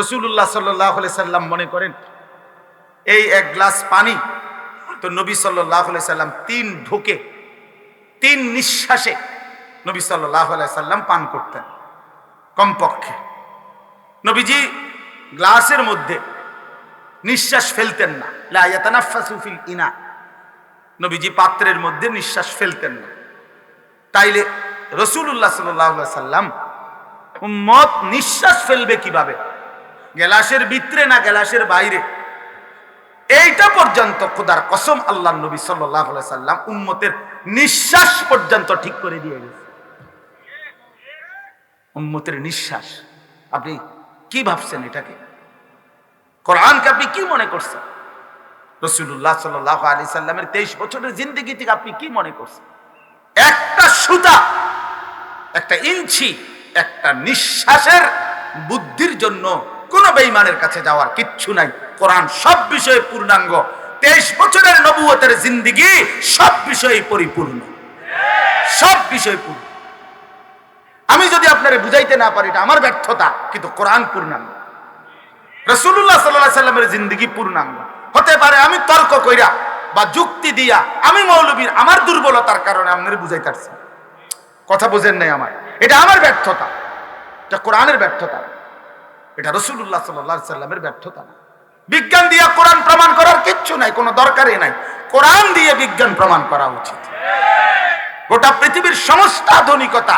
রসুল্লাহ সাল্লাহ সাল্লাম মনে করেন, এই এক গ্লাস পানি, তো নবী সাল্লাহ সাল্লাম তিন ঢোকে, তিন নিঃশ্বাসে নবী সাল্লাহ সাল্লাম পান করতেন, কমপক্ষে। নবীজি গ্লাসের মধ্যে নিঃশ্বাস ফেলতেন না। লায়াতানাফাসু ফিল ইনা। নবীজি পাত্রের মধ্যে নিঃশ্বাস ফেলতেন না। তাইলে রসুল্লাহ সাল্লাহ সাল্লাম উম্মত নিঃশ্বাস ফেলবে কীভাবে? গ্যালাসের ভিতরে না গ্যালাসের বাইরে? এইটা পর্যন্ত খোদার কসম আল্লাহ নবী সাল্লাহ সাল্লাম উম্মতের নিঃশ্বাস পর্যন্ত ঠিক করে দিয়ে গেছে। উম্মতের নিঃশ্বাস। আপনি কি ভাবছেন এটাকে? কোরআনকে আপনি কি মনে করছেন? রসুল্লাহ সাল্লাহ আলি সাল্লামের তেইশ বছরের জিন্দগি থেকে আপনি কি মনে করছেন? একটা সুতা, একটা ইঞ্চি, একটা নিঃশ্বাসের বুদ্ধির জন্য কোন বেইমানের কাছে যাওয়ার কিচ্ছু নাই। কোরআন সব বিষয়ে পূর্ণাঙ্গ। তেইশ বছরের নবুয়তের জিন্দিগি সব বিষয়ে পরিপূর্ণ। সব বিষয় পূর্ণ। আমি যদি আপনারে বুঝাইতে না পারি, এটা আমার ব্যর্থতা, কিন্তু কোরআন পূর্ণাঙ্গ। রসুল্লাহ সাল্লাহ সাল্লামের জিন্দিগি পূর্ণাঙ্গ। হতে পারে আমি তর্ক কইরা বা যুক্তি দিয়া আমি মৌলবীর আমার দুর্বলতার কারণে আপনার বুঝাইতে কথা বোঝেন নাই আমার। এটা আমার ব্যর্থতা। এটা কোরআনের ব্যর্থতা। এটা রসুল্লাহ সাল্লাহ সাল্লামের ব্যর্থতা বিজ্ঞান দিয়ে কোরআন প্রমাণ করার কিচ্ছু নাই, কোনো দরকারই নাই। কোরআন দিয়ে বিজ্ঞান প্রমাণ করা উচিত। গোটা পৃথিবীর সমস্ত আধুনিকতা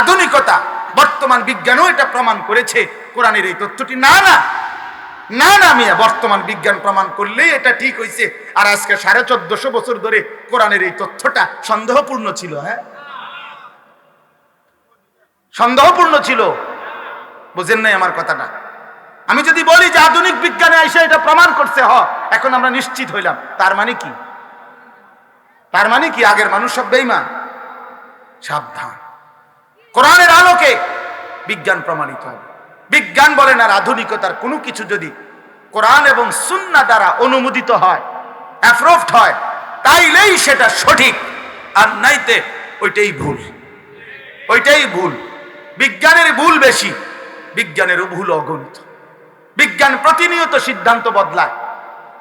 আধুনিকতা, বর্তমান বিজ্ঞানও এটা প্রমাণ করেছে। কোরআনের এই তথ্যটি না না না না মিয়া, বর্তমান বিজ্ঞান প্রমাণ করলেই এটা ঠিক হয়েছে আর আজকে সাড়ে চোদ্দশো বছর ধরে কোরআনের এই তথ্যটা সন্দেহপূর্ণ ছিল হ্যাঁ? সন্দেহপূর্ণ ছিল। বুঝেন নাই আমার কথাটা। আমি যদি বলি যে আধুনিক বিজ্ঞানে এসে এটা প্রমাণ করছে, হ, এখন আমরা নিশ্চিত হইলাম। তার মানে কি? তার মানে কি? আগের মানুষ সব বেইমান সাবধান। কোরআনের আলোকে বিজ্ঞান প্রমাণিত হবে। বিজ্ঞান বলেন আর আধুনিকতার কোনো কিছু যদি কোরআন এবং সুন্না দ্বারা অনুমোদিত হয় অ্যাপ্রুভড হয়, তাইলেই সেটা সঠিক। আর নাইতে ওইটাই ভুল। ওইটাই ভুল। বিজ্ঞানের ভুল বেশি। বিজ্ঞানেরও ভুল অগণিত। বিজ্ঞান প্রতিনিয়ত সিদ্ধান্ত বদলায়।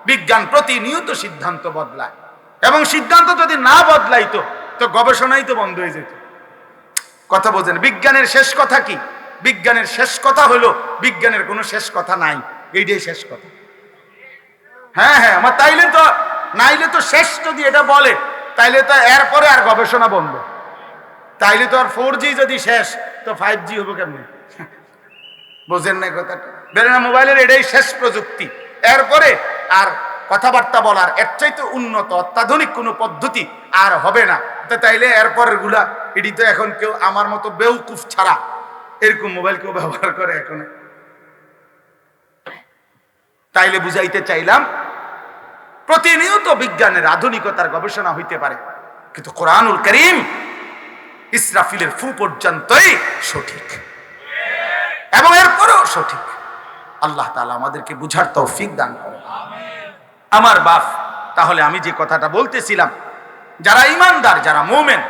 বিজ্ঞান প্রতিনিয়ত সিদ্ধান্ত বদলায়। এবং সিদ্ধান্ত যদি না বদলাইতো, তো গবেষণাই তো বন্ধ হয়ে যেত। কথা বোঝেন, বিজ্ঞানের শেষ কথা কি? বিজ্ঞানের শেষ কথা হলো, বিজ্ঞানের কোনো শেষ কথা নাই। এইটাই শেষ কথা। হ্যাঁ হ্যাঁ আমার তাইলে তো, নাইলে তো শেষ যদি এটা বলে, তাইলে তো এরপরে আর গবেষণা বন্ধ। তাইলে তো আর ফোর যদি শেষ, তো ফাইভ জি হব কেমনি? বোঝেন না কথাটা। বেরে না, মোবাইলের এটাই শেষ প্রযুক্তি। এরপরে আর কথাবার্তা বলার এর চাইতে উন্নত, অত্যাধুনিক কোনো পদ্ধতি আর হবে না। তাইলে এরপরেরগুলা এটি তো এখন কেউ আমার মতো বেউকুফ ছাড়া এরকম মোবাইল কেউ ব্যবহার করে এখন। তাইলে বুঝাইতে চাইলাম, প্রতিনিয়ত বিজ্ঞানের আধুনিকতার গবেষণা হইতে পারে, কিন্তু কোরআনুল করিম ইসরাফিলের ফু পর্যন্তই সঠিক। এবং এরপরেও সঠিক। আল্লাহ তালা আমাদেরকে বুঝার তৌফিক দান করে আমার বাপ, তাহলে আমি যে কথাটা বলতেছিলাম, যারা ইমানদার যারা মোমেন,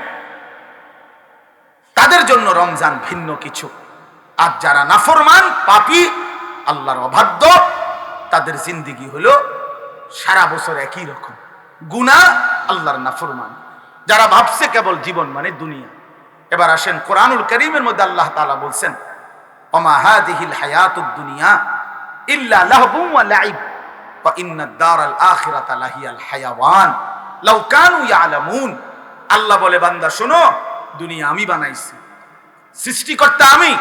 তাদের জন্য রমজান ভিন্ন কিছু। আর যারা নাফরমান, পাপি, আল্লাহর অবাধ্য, তাদের জিন্দিগি হলো সারা বছর একই রকম। গুনা আল্লাহর নাফরমান। যারা ভাবছে কেবল জীবন মানে দুনিয়া। এবার আসেন কোরআনুল করিমের মধ্যে আল্লাহ তাআলা বলছেন ওমা হাদিহিল হায়াতুদ দুনিয়া ইল্লা লাহবুম ওয়া লাইব। ওয়া দারাল আখিরাতা লাহিয়াল হায়াওয়ান। লাউ কানু ইয়ালামুন। আল্লাহ বলে, বান্দা, শোনো, দুনিয়া আমি বানাইছি। সৃষ্টিকর্তা আমি,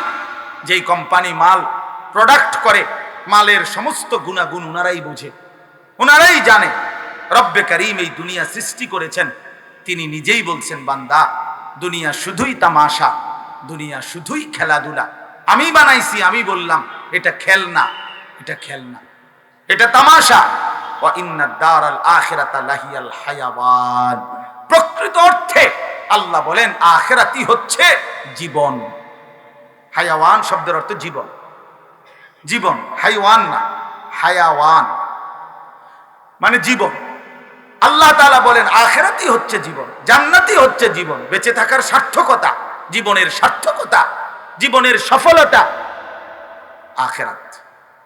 যেই কোম্পানি মাল প্রোডাক্ট করে, মালের সমস্ত গুণাগুণ ওনারাই বুঝে। ওনারাই জানে, রব্বে করিম এই দুনিয়া সৃষ্টি করেছেন। তিনি নিজেই বলছেন, বান্দা, দুনিয়া শুধুই তামাশা, দুনিয়া শুধুই খেলাধুলা। আমি বানাইছি, আমি বললাম, এটা খেলনা এটা খেলনা, এটা তামাশা। প্রকৃত অর্থে আল্লাহ বলেন আখেরাতি হচ্ছে জীবন। হায়াওয়ান শব্দের অর্থ জীবন। জীবন, হাইওয়ান না, হায়াওয়ান। মানে জীবন। আল্লাহ তাআলা বলেন আখেরাতি হচ্ছে জীবন জান্নাতি হচ্ছে জীবন। বেঁচে থাকার সার্থকতা, জীবনের সার্থকতা। জীবনের সফলতা। আখেরাত।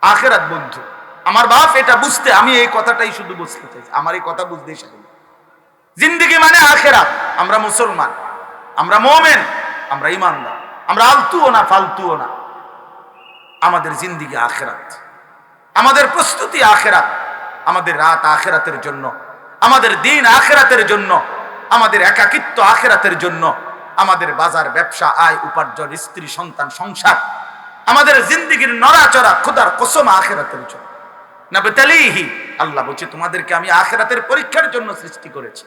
আখেরাত বন্ধু। আমার বাপ এটা বুঝতে, আমি এই কথাটাই শুধু বুঝতে চাই আমার এই কথা বুঝতেই চাই জিন্দিগি মানে আখেরাত। আমরা মুসলমান। আমরা মোমেন। আমরা ইমানদার। আমরা আলতুও না, ফালতুও না। আমাদের জিন্দিগি আখেরাত। আমাদের প্রস্তুতি আখেরাত। আমাদের রাত আখেরাতের জন্য। আমাদের দিন আখেরাতের জন্য। আমাদের একাকিত্ব আখেরাতের জন্য। আমাদের বাজার, ব্যবসা, আয়, উপার্জন, স্ত্রী, সন্তান, সংসার, আমাদের জিন্দিগির নড়াচড়া খোদার কসম আখেরাতের জন্য। না বেতালিহি আল্লাহ বলছে, তোমাদেরকে আমি আখেরাতের পরীক্ষার জন্য সৃষ্টি করেছি।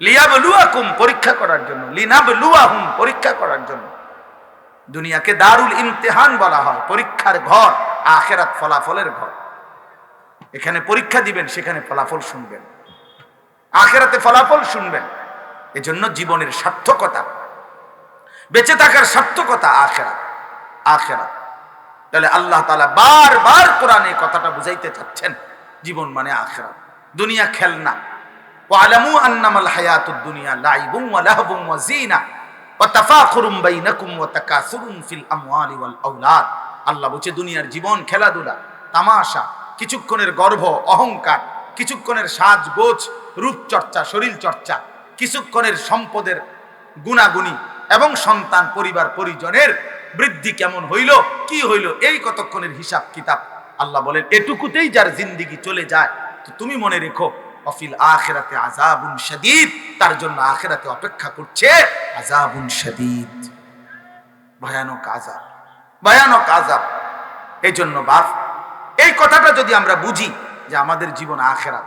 লিয়াবলুয়াকুম পরীক্ষা করার জন্য, লিনাবলুয়াহুম পরীক্ষা করার জন্য। দুনিয়াকে দারুল ইমতেহান বলা হয়, পরীক্ষার ঘর, আখেরাত ফলাফলের ঘর। এখানে পরীক্ষা দিবেন, সেখানে ফলাফল শুনবেন। আখেরাতে ফলাফল শুনবেন। এজন্য জীবনের সার্থকতা বেঁচে থাকার সার্থকতা আখেরা আখেরা তাহলে আল্লাহ তালা বারবার কোরআনে কথাটা বুঝাইতে চাচ্ছেন, জীবন মানে আখেরা দুনিয়া খেলনা। আন্নামাল হায়াতুদ দুনিয়া ফিল আল্লাহ দুনিয়ার জীবন, খেলাধুলা, তামাশা, কিছুক্ষণের গর্ভ, অহংকার, কিছুক্ষণের সাজগোজ, রূপচর্চা শরীর চর্চা কিছুক্ষণের সম্পদের গুণাগুণি এবং সন্তান, পরিবার, পরিজনের বৃদ্ধি কেমন হইল, কি হইল, এই কতক্ষণের হিসাব কিতাব আল্লাহ বলেন, এটুকুতেই যার জিন্দিগি চলে যায়, তো তুমি মনে রেখো, অফিল আখেরাতে আজাবুন শাদীদ, তার জন্য আখেরাতে অপেক্ষা করছে আজাবুন শাদীদ। ভয়ানক আজাব ভয়ানক আজাব এই জন্য বাপ, এই কথাটা যদি আমরা বুঝি যে আমাদের জীবন আখেরাত,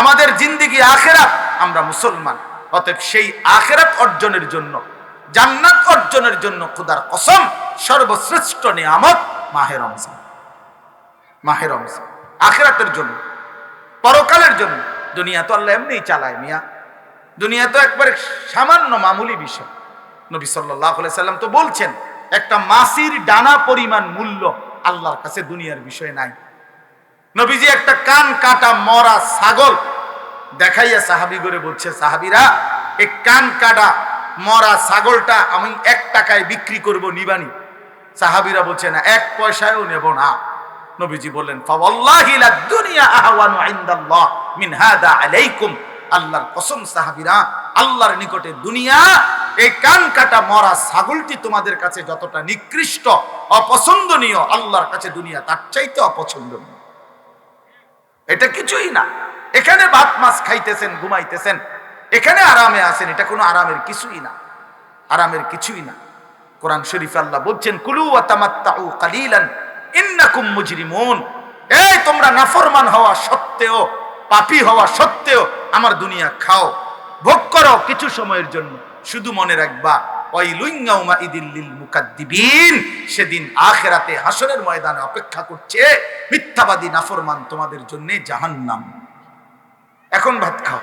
আমাদের জিন্দিগি আখেরাত, আমরা মুসলমান, অতএব সেই আখেরাত অর্জনের জন্য জান্নাত অর্জনের জন্য খুদার কসম, সর্বশ্রেষ্ঠ নিয়ামত মাহে রমজান। মাহে রমজান। আখেরাতের জন্য, পরকালের জন্য। দুনিয়া তো আল্লাহ এমনিই চালায় মিয়া। দুনিয়া তো একবারে সামান্য মামুলি বিষয়। নবী সাল্লাহ সাল্লাম তো বলছেন, একটা মাসির ডানা পরিমাণ মূল্য আল্লাহর কাছে দুনিয়ার বিষয় নাই। নবীজি একটা কান কাটা মরা ছাগল দেখাইয়া সাহাবি করে বলছে, সাহাবিরা, এই কান কাটা মরা ছাগলটা আমি এক টাকায় বিক্রি করব নিবানি। সাহাবিরা বলছে না এক পয়সায়ও নেব না। নবীজি বললেন আল্লাহর কসম, সাহাবিরা, আল্লাহর নিকটে দুনিয়া, এই কান কাটা মরা ছাগলটি তোমাদের কাছে যতটা নিকৃষ্ট, অপছন্দনীয়, আল্লাহর কাছে দুনিয়া তার চাইতে অপছন্দনীয়। এটা কিছুই না। এখানে ভাত মাছ খাইতেছেন, ঘুমাইতেছেন এখানে আরামে আছেন, এটা কোনো আরামের কিছুই না। আরামের কিছুই না। কোরআন শরীফ আল্লাহ বলছেন, কুলু ওয়া তামাত্তাউ কালিলান, ইন্নাকুম মুজরিমুন। এই, তোমরা নাফরমান হওয়া সত্ত্বেও, পাপী হওয়া সত্ত্বেও আমার দুনিয়া খাও, ভোগ করো কিছু সময়ের জন্য। শুধু মনে রাখবা সেদিন আখেরাতে হাসরের ময়দানে অপেক্ষা করছে মিথ্যাবাদী নাফরমান তোমাদের জন্য জাহান্নাম। এখন ভাত খাও।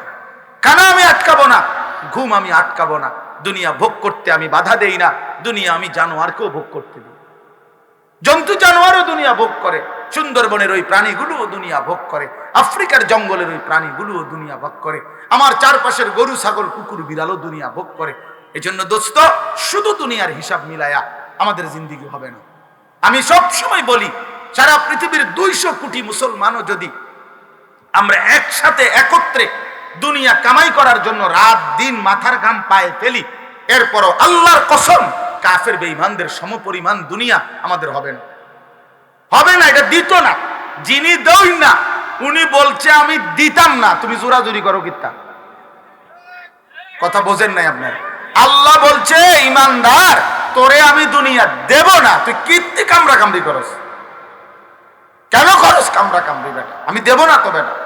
কানা আমি আটকাবো না? ঘুম আমি আটকাবো না। দুনিয়া ভোগ করতে আমি বাধা দেই না। দুনিয়া আমি জানোয়ারকেও ভোগ করতে দিই। জন্তু জানোয়ারও দুনিয়া ভোগ করে। সুন্দরবনের ওই প্রাণীগুলোও দুনিয়া ভোগ করে। আফ্রিকার জঙ্গলের ওই প্রাণীগুলোও দুনিয়া ভোগ করে। আমার চারপাশের গরু, ছাগল, কুকুর, বিড়ালও দুনিয়া ভোগ করে। এই জন্য দোস্ত, শুধু দুনিয়ার হিসাব মিলায়া আমাদের জিন্দিগি হবে না। আমি সব সময় বলি, সারা পৃথিবীর দুইশো কোটি মুসলমানও যদি আমরা একসাথে একত্রে দুনিয়া কামাই করার জন্য রাত দিন মাথার ঘাম পায়ে ফেলি। এরপরও আল্লাহর কসম, কাফের বেঈমানদের সমপরিমাণ দুনিয়া আমাদের হবে না। হবে না, এটা দিত না। যিনি দই না, উনি বলছে, আমি দিতাম না। তুমি জোরাজুরি করো কিত্তা কথা বোঝেন নাই আপনার। আল্লাহ বলছে, ইমানদার, তোরে আমি দুনিয়া দেব না। তুই কীর্তি কামড়া কামড়ি করস। কেন করস কামড়া কামড়ি বেটা? আমি দেব না তো বেটা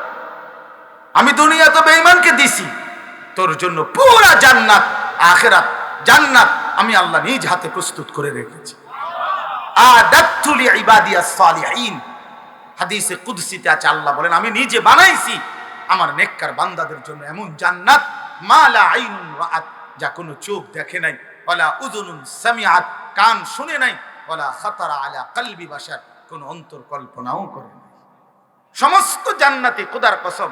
আমি দুনিয়া তো বেঈমানকে দিছি। তোর জন্য পুরা জান্নাত, আখেরাত জান্নাত আমি আল্লাহ নিজ হাতে প্রস্তুত করে রেখেছি। আদাত্তু লিইবাদিয়াস সালিহিন। হাদিসে কুদসিতে আছে, আল্লাহ বলেন, আমি নিজে বানাইছি। আমার নেককার বান্দাদের জন্য এমন জান্নাত, মা লা আইনুন রাআত, যা কোনো চোখ দেখে নাই, ওয়ালা উযুনুন সামিআত, কান শুনে নাই, ওয়ালা খাতারা আলা কলবি বাশার, কোনো অন্তর কল্পনাও করে নাই। সমস্ত জান্নাতি খোদার কসম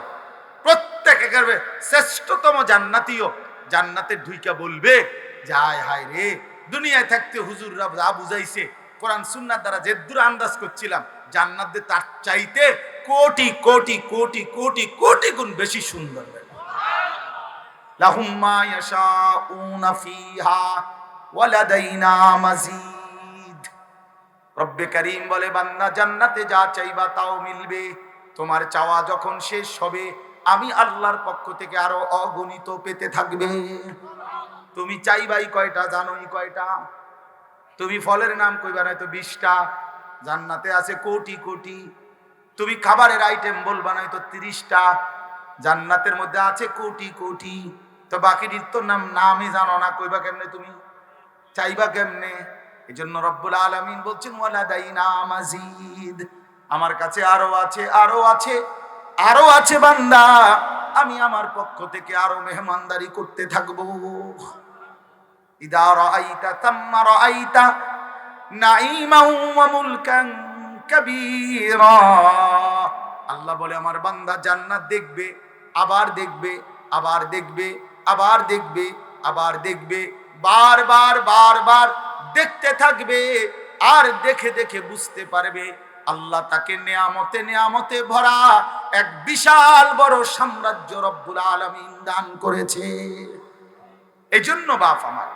প্রত্যেক একেবারে শ্রেষ্ঠতম জান্নাতিও জান্নাতে ঢুইকা বলবে, যায়, হায় রে, দুনিয়ায় থাকতে হুজুররা যা বুঝাইছে, কোরআন, সুন্নার দ্বারা যে দূর আন্দাজ করছিলাম, জান্নাত তার চাইতে কোটি কোটি কোটি কোটি কোটি গুণ বেশি সুন্দর লাহুম মা ইয়াশাউনা ফিহা ওয়ালাদাইনা মাজিদ। রব্বে করিম বলে, বান্দা, জান্নাতে যা চাইবা তাও মিলবে। তোমার চাওয়া যখন শেষ হবে আমি আল্লাহর পক্ষ থেকে আরও অগণিত পেতে থাকবে তুমি চাইবাই কয়টা, জানোই কয়টা? তুমি ফলের নাম কইবা নাই তো বিশটা। জান্নাতে আছে কোটি কোটি। তুমি খাবারের আইটেম বলবা নাই তো তিরিশটা। জান্নাতের মধ্যে আছে কোটি কোটি। তো বাকিটির তো নাম, নামই জানো না, কইবা কেমনে তুমি? চাইবা কেমনে? এই জন্য রব্বুল আলমিন বলছেন, ওয়ালাদাইনা মাজিদ। আমার কাছে আরও আছে আরও আছে। আরও আছে বান্দা, আমি আমার পক্ষ থেকে আরও মেহমানদারি করতে থাকব। ইদা রাআইতা তাম্মা রাআইতা নাঈমান ওয়া আল্লাহ বলে, আমার বান্দা জান্নাত দেখবে, আবার দেখবে আবার দেখবে আবার দেখবে আবার দেখবে, বারবার বারবার দেখতে থাকবে, আর দেখে দেখে বুঝতে পারবে আল্লাহ তাকে নেয়ামতে নেয়ামতে ভরা এক বিশাল বড় সাম্রাজ্য রব্বুল আলামিন দান করেছে। এই জন্য বাপ আমার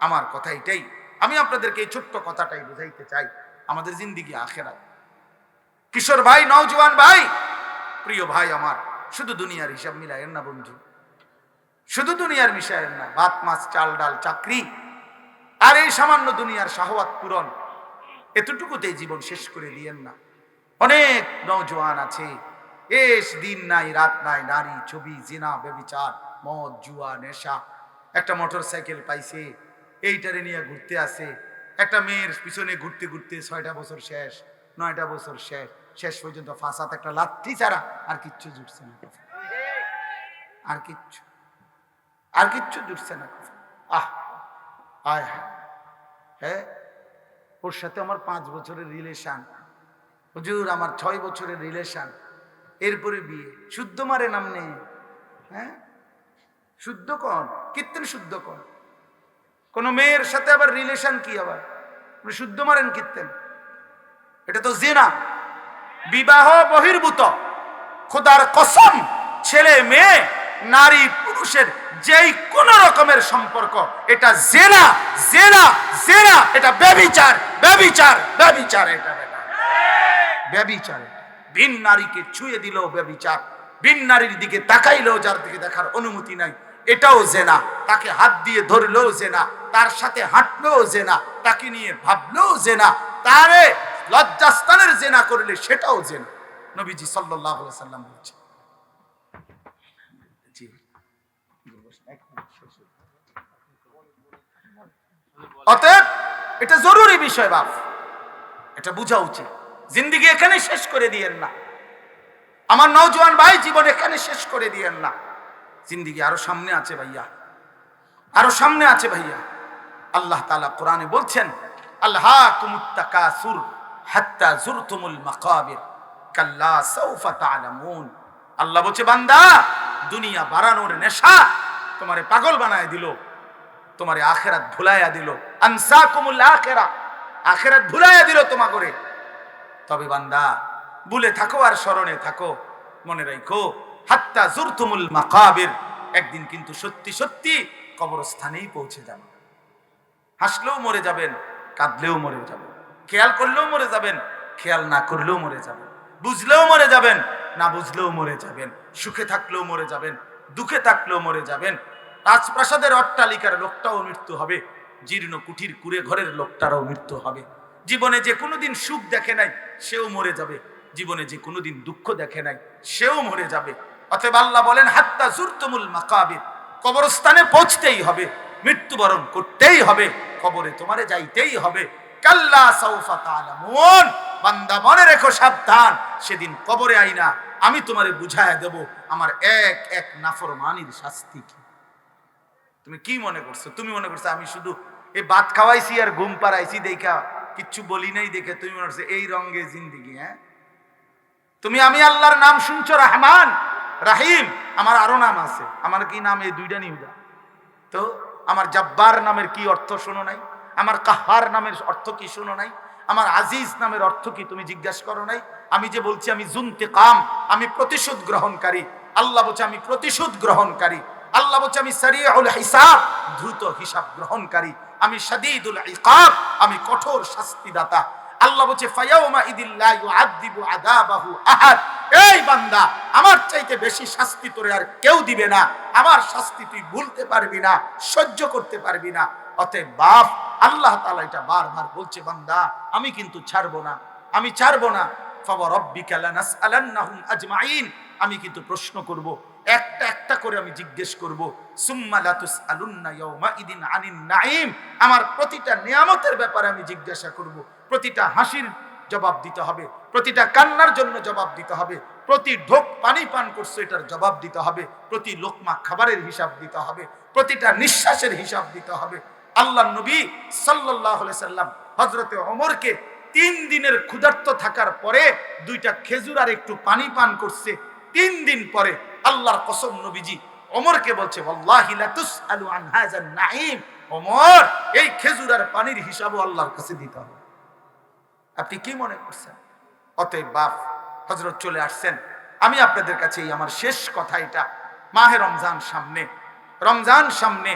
আমার কথা এটাই। আমি আপনাদেরকে এই ছোট্ট কথাটাই বুঝাইতে চাই আমাদের জিন্দিগি আখেরা কিশোর ভাই, নওজোয়ান ভাই, প্রিয় ভাই আমার, শুধু দুনিয়ার হিসাব মিলায়েন না বন্ধু? শুধু দুনিয়ার মিশায়েন না ভাত মাছ চাল ডাল, চাকরি, আর এই সামান্য দুনিয়ার শাহওয়াত পূরণ এতটুকুতেই জীবন শেষ করে দিয়েন না। অনেক নওজোয়ান আছে। এস, দিন নাই, রাত নাই, নারী, ছবি, জিনা বেবিচার মদ, জুয়া, নেশা। একটা মোটর সাইকেল পাইছে, এইটারে নিয়ে ঘুরতে আসে একটা মেয়ের পিছনে ঘুরতে ঘুরতে ছয়টা বছর শেষ, নয়টা বছর শেষ। শেষ পর্যন্ত ফাঁসাতে একটা লাত্তি ছাড়া আর কিচ্ছু জুটছে না। আর কিচ্ছু আর কিচ্ছু জুটছে না। আহ, আয় হায়। ওর সাথে আমার পাঁচ বছরের রিলেশন হুজুর, আমার ছয় বছরের রিলেশন এরপরে বিয়ে। শুদ্ধ মারে নাম নেই। হ্যাঁ? শুদ্ধ কন কীর্তন শুদ্ধ কন কোন মেয়ের সাথে আবার রিলেশন কি আবার? শুদ্ধ মারেন কীর্তন এটা তো জেনা। বিবাহ বহির্ভূত। খোদার কসম, ছেলে, মেয়ে, নারী পুরুষের যেই কোন রকমের সম্পর্ক, এটা জেনা জেনা জেনা, এটা ব্যবিচার ব্যবিচার ব্যবিচার, এটা ব্যবিচার ভিন নারীকে ছুঁয়ে দিলেও ব্যবিচার, ভিন নারীর দিকে তাকাইলেও যার দিকে দেখার অনুমতি নাই, এটাও জেনা। তাকে হাত দিয়ে ধরলেও জেনা, তার সাথে হাঁটলেও জেনা, তাকে নিয়ে ভাবলেও জেনা, তারে লজ্জাস্থানের জেনা করলে সেটাও জেনা। নবীজি সাল্লাহ সাল্লাম বলছে। অতএব, এটা জরুরি বিষয় বাপ, এটা উচিত। জিন্দিগি এখানে শেষ করে দিয়েন না। আমার ভাই জীবন এখানে শেষ করে দিয়েন না। জিন্দিগি আরও সামনে আছে ভাইয়া। আরও সামনে আছে ভাইয়া। আল্লাহ তাআলা কোরআনে বলছেন আল্লাহ আল্লাহ বলছে, বান্দা, দুনিয়া বাড়ানোর নেশা তোমারে পাগল বানায় দিল, তোমারে আখেরাত ভুলাইয়া দিল। আনসাকুমুল আখেরা, আখেরাত ভুলাইয়া দিল তোমা করে তবে বান্দা, ভুলে থাকো আর স্মরণে থাকো, মনে রাখো হাত্তা জুরতুমুল মাকাবের, একদিন কিন্তু সত্যি সত্যি কবরস্থানেই পৌঁছে যাবে। হাসলেও মরে যাবেন, কাঁদলেও মরে যাবেন, খেয়াল করলেও মরে যাবেন, খেয়াল না করলেও মরে যাবেন, বুঝলেও মরে যাবেন, না বুঝলেও মরে যাবেন, সুখে থাকলেও মরে যাবেন, দুঃখে থাকলেও মরে যাবেন রাজপ্রাসাদের অট্টালিকার লোকটাও মৃত্যু হবে। জীর্ণ কুঠির কুড়ে ঘরের লোকটারও মৃত্যু হবে। জীবনে যে কোনোদিন সুখ দেখে নাই, সেও মরে যাবে। জীবনে যে কোনোদিন দুঃখ দেখে নাই, সেও মরে যাবে। অতএব আল্লাহ বলেন, হাত্তা জুরতুমুল মাকাবির। কবরস্থানে পৌঁছতেই হবে, মৃত্যুবরণ করতেই হবে, কবরে তোমারে যাইতেই হবে। কাল্লা সাউফা তালামুন বান্দা, মনে রেখো সাবধান, সেদিন কবরে আইনা, আমি তোমারে বুঝায় দেব, আমার এক এক নাফরমানির শাস্তি কি? তুমি কি মনে করছ? তুমি মনে করছ আমি শুধু এই ভাত খাওয়াইছি আর ঘুম পাড়াইছি দেখা, কিচ্ছু বলি নাই দেখে তুমি মনে করছ এই রঙ্গে জিন্দিগি হ্যাঁ? তুমি আমি আল্লাহর নাম শুনছো, রহমান, রাহিম, আমার আরও নাম আছে। আমার কি নাম? এই দুইটা নিউদা। তো আমার জব্বার নামের কি অর্থ শোনো নাই? আমার কাহার নামের অর্থ কি শোনো নাই? আমার আজিজ নামের অর্থ কি তুমি জিজ্ঞাসা করো নাই? আমি যে বলছি আমি জুনতে কাম, আমি প্রতিশোধ গ্রহণকারী। আল্লাহ বলছে আমি প্রতিশোধ গ্রহণকারী। আল্লাহ বলছে, আমি সারিয়াউল হিসাব, দ্রুত হিসাব গ্রহণকারী। আমি শাদীদুল ইকাব, আমি কঠোর শাস্তিদাতা। আল্লাহ বলছে, ফায়াউমা ইদিল্লা ইউআযিবু আযাবাহু আহাদ। এই বান্দা, আমার চাইতে বেশি শাস্তি তোরে আর কেউ দিবে না। আমার শাস্তি তুই ভুলতে পারবি না, সহ্য করতে পারবি না। অতএব বাপ, আল্লাহ তাআলা এটা বারবার বলছে, বান্দা, আমি কিন্তু ছাড়বো না, আমি ছাড়বো না। ফাওয়ারাব্বিকা লানাসআলান্নাহুম আজমাইন। আমি কিন্তু প্রশ্ন করব একটা একটা করে আমি জিজ্ঞেস করব আমার প্রতিটা নিয়ামতের ব্যাপারে আমি জিজ্ঞাসা করব, প্রতিটা হাসির জবাব দিতে হবে, প্রতিটা কান্নার জন্য জবাব দিতে হবে, প্রতি ঢোক পানি পান করছ এটার জবাব দিতে হবে, প্রতি লোকমা খাবারের হিসাব দিতে হবে, প্রতিটা নিঃশ্বাসের হিসাব দিতে হবে। আল্লাহ নবী সাল্লাহ সাল্লাম হজরতে অমরকে তিন দিনের ক্ষুধার্ত থাকার পরে দুইটা খেজুর আর একটু পানি পান করছে, তিন দিন পরে আল্লাহর কসম নবীজি অমরকে বলছে ওমর, এই খেজুর আর পানির হিসাবও আল্লাহর কাছে দিতে হবে। আপনি কি মনে করছেন? অতএব বাপ হজরত চলে আসছেন। আমি আপনাদের কাছে এই আমার শেষ কথা এটা। মাহে রমজান সামনে রমজান সামনে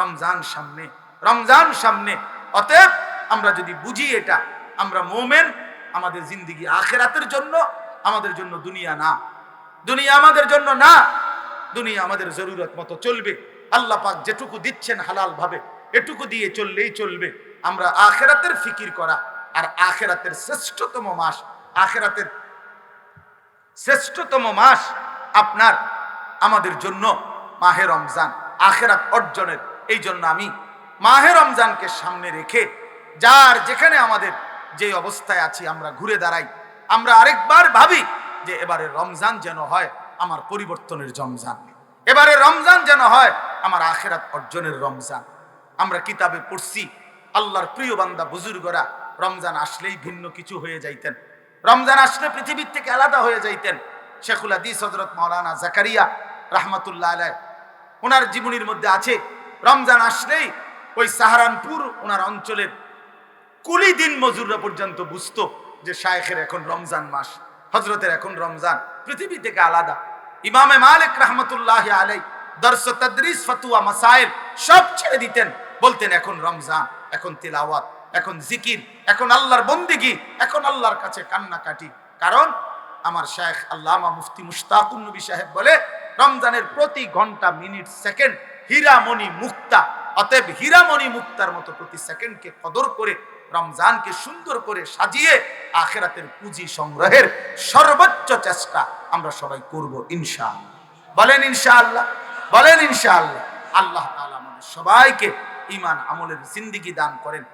রমজান সামনে রমজান সামনে। অতএব আমরা যদি বুঝি এটা, আমরা মোমেন, আমাদের জিন্দিগি আখেরাতের জন্য, আমাদের জন্য দুনিয়া না। দুনিয়া আমাদের জন্য না, দুনিয়া আমাদের জরুরত মতো চলবে। আল্লাহ পাক যেটুকু দিচ্ছেন হালাল ভাবে, এটুকু দিয়ে চললেই চলবে। আমরা আখেরাতের ফিকির করা আর আখেরাতের শ্রেষ্ঠতম মাস, আখেরাতের শ্রেষ্ঠতম মাস আপনার, আমাদের জন্য মাহে রমজান, আখেরাত অর্জনের। এই জন্য আমি মাহে রমজানকে সামনে রেখে, যার যেখানে আমাদের যে অবস্থায় আছি, আমরা ঘুরে দাঁড়াই। আমরা আরেকবার ভাবি যে এবারে রমজান যেন হয় আমার পরিবর্তনের রমজান। এবারে রমজান যেন হয় আমার আখেরাত অর্জনের রমজান। আমরা কিতাবে পড়ছি, আল্লাহর প্রিয় বান্দা বুজুর্গরা রমজান আসলেই ভিন্ন কিছু হয়ে যাইতেন। রমজান আসলে পৃথিবীর থেকে আলাদা হয়ে যাইতেন। শেখুল হাদিস হজরত মৌলানা জাকারিয়া রাহমাতুল্লাহ আলাই ওনার জীবনীর মধ্যে আছে, রমজান আসলেই ওই সাহারানপুর ওনার অঞ্চলের কুলি দিন মজুররা পর্যন্ত বুঝতো যে শায়েখের এখন রমজান মাস। হজরতের এখন রমজান, পৃথিবী থেকে আলাদা। ইমামে মালিক রহমতুল্লাহ আলাই দর্শ তদ্রিস, ফতুয়া মাসাইল সব ছেড়ে দিতেন। বলতেন, এখন রমজান, এখন তিলাওয়াত, এখন জিকির, এখন আল্লাহর বন্দিগি, এখন আল্লাহর কাছে কান্নাকাটি। কারণ আমার শেখ আল্লামা মুফতি মুশতাকুন নবী সাহেব বলে, রমজানের প্রতি ঘণ্টা, মিনিট, সেকেন্ড হীরামণি মুক্তা। অতএব হীরামণি মুক্তার মতো প্রতি সেকেন্ডকে কদর করে রমজানকে সুন্দর করে সাজিয়ে আখেরাতের পুঁজি সংগ্রহের সর্বোচ্চ চেষ্টা আমরা সবাই করব ইনশাআল্লাহ। বলেন ইনশাআল্লাহ বলেন ইনশাআল্লাহ। আল্লাহ তাআলা আমাদের সবাইকে ইমান আমলের জিন্দিগি দান করেন।